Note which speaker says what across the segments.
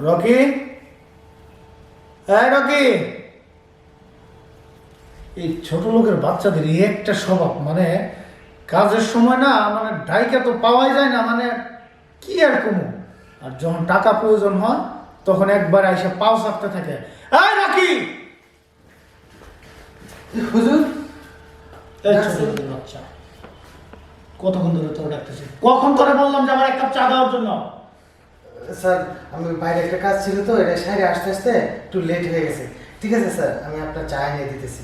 Speaker 1: Rocky? হ্যাঁ Rocky! এই ছোট লোকের বাচ্চাদের এই একটা স্বভাব মানে কাজের সময় না মানে ডাইকা তো পাওয়াই যায় না মানে কি আর কমু? আর যখন টাকা প্রয়োজন হয় তখন একবার এসে পাও চাপতে থাকে। এই রকি!
Speaker 2: হুজুর
Speaker 1: এই ছোট লোকের বাচ্চা। কতক্ষণ ধরে তোর ডাকতেছি? কখন করে বললাম যে আমার এক কাপ চা দেওয়ার জন্য?
Speaker 2: স্যার আমি বাইরে একটা কাজ ছিল তো এটা সাইডে আসতে আসতে একটু লেট হয়ে গেছে। ঠিক আছে স্যার আমি আপনার চা এনে দিতেছি।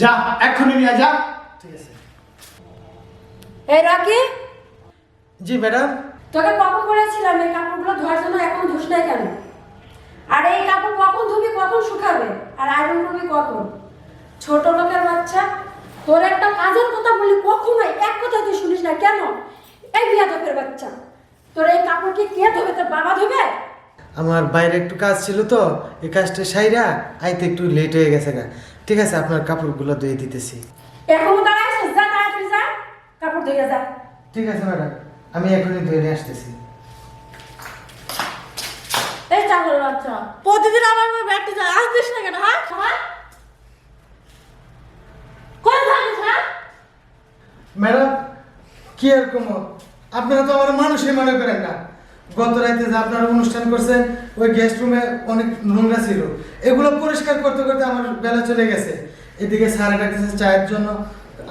Speaker 1: যা এক্ষুনি নিয়ে যা।
Speaker 2: ঠিক আছে।
Speaker 3: এই রাকি?
Speaker 2: জি ম্যাডাম?
Speaker 3: তোকে কখন বলেছিলাম এই কাপড়গুলো ধোয়ার জন্য? এখন ধুস নাই কেন? আর এই কাপড় কখন ধুবি কখন শুকাবে? আর আয়রন করবি কখন? ছোট লোকের বাচ্চা তোর একটা কাজের কথা বলি কখনোই এক কথা তুই শুনিস না। কেন? এই বিয়াদকের বাচ্চা। তোর এই কাপড় কি কে ধোবে? তোর বাবা ধোবে?
Speaker 2: আমার বাইরে একটু কাজ ছিল তো এই কাজটা সাইরা আইতে একটু লেট হয়ে গেছে গা। ঠিক আছে আপনার কাপড়গুলো ধুয়ে দিতেছি।
Speaker 3: এখন দাঁড়াইছিস যা তাড়াতাড়ি যা কাপড় ধুয়ে যা।
Speaker 2: ঠিক আছে ম্যাডাম আমি এখনই ধুয়ে নিয়ে আসতেছি।
Speaker 3: এই চাকর বাচ্চা প্রতিদিন আমার মেয়ে ব্যাগটি যায় আসতিস না কেন হ্যাঁ? হ্যাঁ? কোথায় থাকিস হ্যাঁ?
Speaker 2: ম্যাডাম কি আর কমো? আপনারা তো আমার মানুষই মনে করেন না। গত রাতে যে আপনারা অনুষ্ঠান করছেন, ওই গেস্ট রুমে অনেক নোংরা ছিল। এগুলো পরিষ্কার করতে করতে আমার বেলা চলে গেছে। এদিকে স্যারে ডাকতেছে চায়ের জন্য,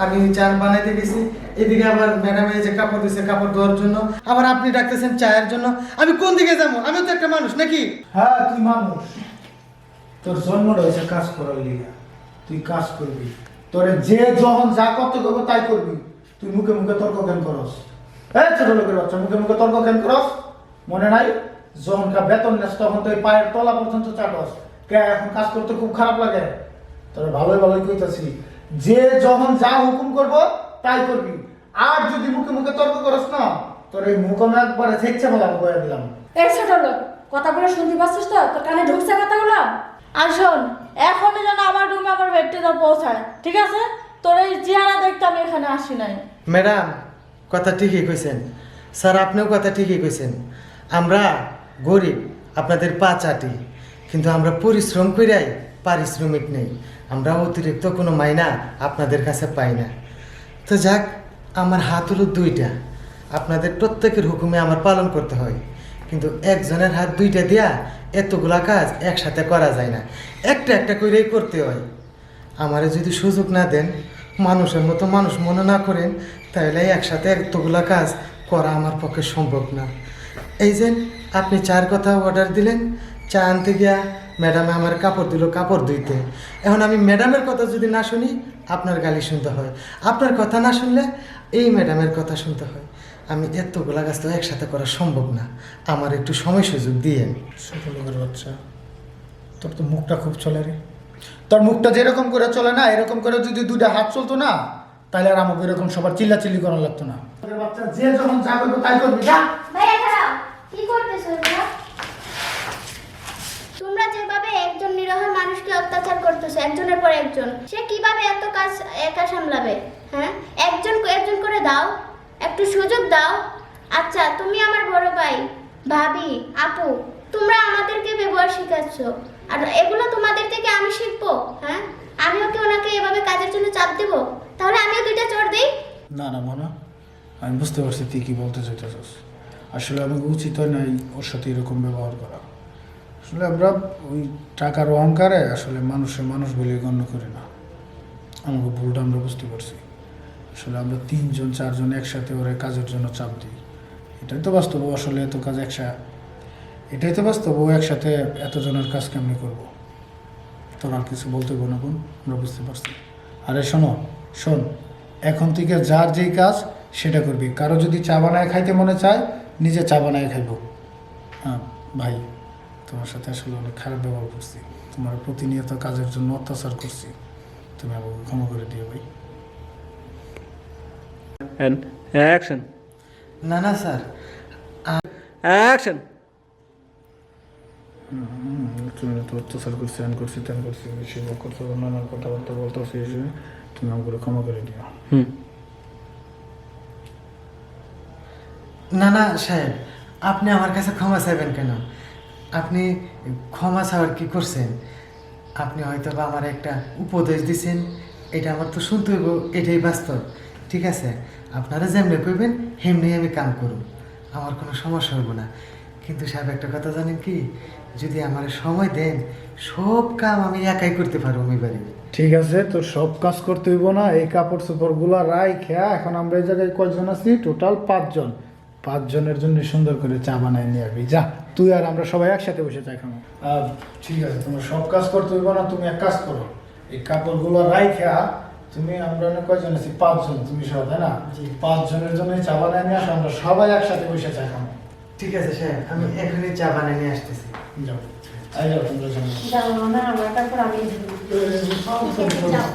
Speaker 2: আমি চা বানাইতে গেছি। এদিকে আবার ম্যাডাম যে কাপড় দিচ্ছে কাপড় ধোয়ার জন্য। আবার আপনি ডাকতেছেন চায়ের জন্য। আমি কোন দিকে যাব? আমি তো একটা মানুষ, নাকি?
Speaker 1: হ্যাঁ তুই মানুষ। তোর জন্মটা হয়েছে কাজ করার লিগা। তুই কাজ করবি। তোরে যে যখন যা করতে করব তাই করবি। তুই মুখে মুখে তর্ক কেন করস? এই ছোট লোকের বাচ্চা মুখে মুখে তর্ক কেন করস? মনে নাই? বেতন নেস তখন তুই পায়ের তলা পর্যন্ত চাটস। কে এখন কাজ করতে খুব খারাপ লাগে? তোরে ভালোই ভালোই কইতাছি। যে যখন যা হুকুম করব তাই করবি। আর যদি মুখে মুখে তর্ক করস না তোর এই মুখ আমি একবারে থেকছে বলা করে দিলাম।
Speaker 3: এই ছোট লোক কথাগুলো শুনতে পাচ্ছিস তো? তোর কানে ঢুকছে কথাগুলো?
Speaker 4: আর শোন এখনই যেন আমার রুমে আমার পৌঁছায় ঠিক আছে? তোর এই চেহারা দেখতে আমি এখানে আসি নাই।
Speaker 2: ম্যাডাম কথা ঠিকই কইছেন। স্যার, আপনিও কথা ঠিকই কইছেন। আমরা গরিব, আপনাদের পা চাটি, কিন্তু আমরা পরিশ্রম কইরাই পারিশ্রমিক নেই। আমরা অতিরিক্ত কোনো মাইনা আপনাদের কাছে পাই না। তো যাক, আমার হাত হলো দুইটা। আপনাদের প্রত্যেকের হুকুমে আমার পালন করতে হয়। কিন্তু একজনের হাত দুইটা দিয়া এতগুলা কাজ একসাথে করা যায় না। একটা একটা করেই করতে হয়। আমারে যদি সুযোগ না দেন মানুষের মতো মানুষ মনে না করেন তাহলে একসাথে এতগুলা কাজ করা আমার পক্ষে সম্ভব না। এই যে আপনি চার কথা অর্ডার দিলেন, চা আনতে গিয়া ম্যাডাম আমার কাপড় দিল, কাপড় ধুইতে। এখন আমি ম্যাডামের কথা যদি না শুনি, আপনার গালি শুনতে হয়। আপনার কথা না শুনলে এই ম্যাডামের কথা শুনতে হয়। আমি এতগুলা কাজ তো একসাথে করা সম্ভব না। আমার একটু সময় সুযোগ
Speaker 1: লোকের বাচ্চা, তোর তো মুখটা খুব চলে রে। তোর মুখটা যেরকম করে চলে না, এরকম করে যদি দুইটা হাত চলতো না তাহলে আর আমাকে এরকম সবার চিল্লাচিল্লি করা লাগতো না।
Speaker 5: তোমরা যেভাবে একজন নিরহ মানুষকে অত্যাচার করতেছো, একজনের পর একজন, সে কীভাবে এত কাজ একা সামলাবে? হ্যাঁ? একজন একজন করে দাও, একটু সুযোগ দাও। আচ্ছা তুমি আমার বড় ভাই, ভাবি, আপু, তোমরা আমাদেরকে ব্যবহার শেখাচ্ছ। আর এগুলো তোমাদের থেকে আমি শিখব হ্যাঁ? আমিও কি ওনাকে এভাবে কাজের জন্য চাপ দেবো? তাহলে আমিও দুইটা চড় দিই।
Speaker 1: না না, মনে, আমি বুঝতে পারছি তুই কি বলতে চাইতেছিস। আসলে আমাকে উচিত হয় নাই ওর সাথে এরকম ব্যবহার করা। আসলে আমরা ওই টাকার অহংকারে আসলে মানুষের মানুষ বলে গণ্য করি না। আমাকে ভুলটা আমরা বুঝতে পারছি। আসলে আমরা তিনজন, চারজন একসাথে ওরা কাজের জন্য চাপ দিই। এটাই তো বাস্তব, আসলে এত কাজ একসাথে এটাই তো বাস্তব ও একসাথে এতজনের কাজ কেমনি করব? তোর আর কিছু বলতে না বোন আমরা বুঝতে পারছি। আরে শোনো শোন এখন থেকে যার যেই কাজ সেটা করবি। কারও যদি চা বানায় খাইতে মনে চায় নিজে চা বানায় খাইব। হ্যাঁ ভাই তোমার সাথে আসলে অনেক খারাপ ব্যবহার করছি। তোমার প্রতিনিয়ত কাজের জন্য অত্যাচার করছি। তুমি আমাকে ক্ষমা করে দিও ভাই।
Speaker 6: Action.
Speaker 2: না না স্যার।
Speaker 6: Action.
Speaker 1: তুমি তো অত্যাচার করছি আন করছি তেন করছি বেশি করছ নানান কথাবার্তা বলতেছি তুমি আমাকে ক্ষমা করে দিও।
Speaker 2: না না সাহেব আপনি আমার কাছে ক্ষমা চাইবেন কেন? আপনি ক্ষমা চাওয়ার কি করছেন? আপনি হয়তো বা আমার একটা উপদেশ দিছেন এটা আমার তো শুনতে হইব এটাই বাস্তব ঠিক আছে? আপনারা যেমনি কইবেন হেমনি আমি কাম করুন আমার কোনো সমস্যা হইব না। কিন্তু সাহেব একটা কথা জানেন কি? যদি আমার সময় দেন সব কাম আমি একাই করতে পারব আমি বাড়ি।
Speaker 1: ঠিক আছে তো সব কাজ করতে হইব না এই কাপড় চোপড়গুলা রাই খেয়া এখন আমরা এই জায়গায় কয়জন আছি? টোটাল পাঁচজন। পাঁচজনের জন্য সুন্দর করে চা বানাই নিয়ে আসবি যা। তুই আর আমরা সবাই একসাথে বসে চা খাব। আহ, ঠিক আছে তোমার সব কাজ করতে হইব না তুমি এক কাজ করো। এই কাপড়গুলো রাই খেয়া তুমি আমরা না কয়জন আছি? পাঁচজন তুমি সব তাই না? পাঁচজনের জন্য চা বানাই নিয়ে আসো আমরা সবাই একসাথে বসে চা খাব।
Speaker 2: ঠিক আছে স্যার আমি এখনই চা বানিয়ে নিয়ে আসতেছি।
Speaker 1: যাও। আই যাও তোমরা
Speaker 3: যাও। না আমার তারপর আমি
Speaker 1: যাও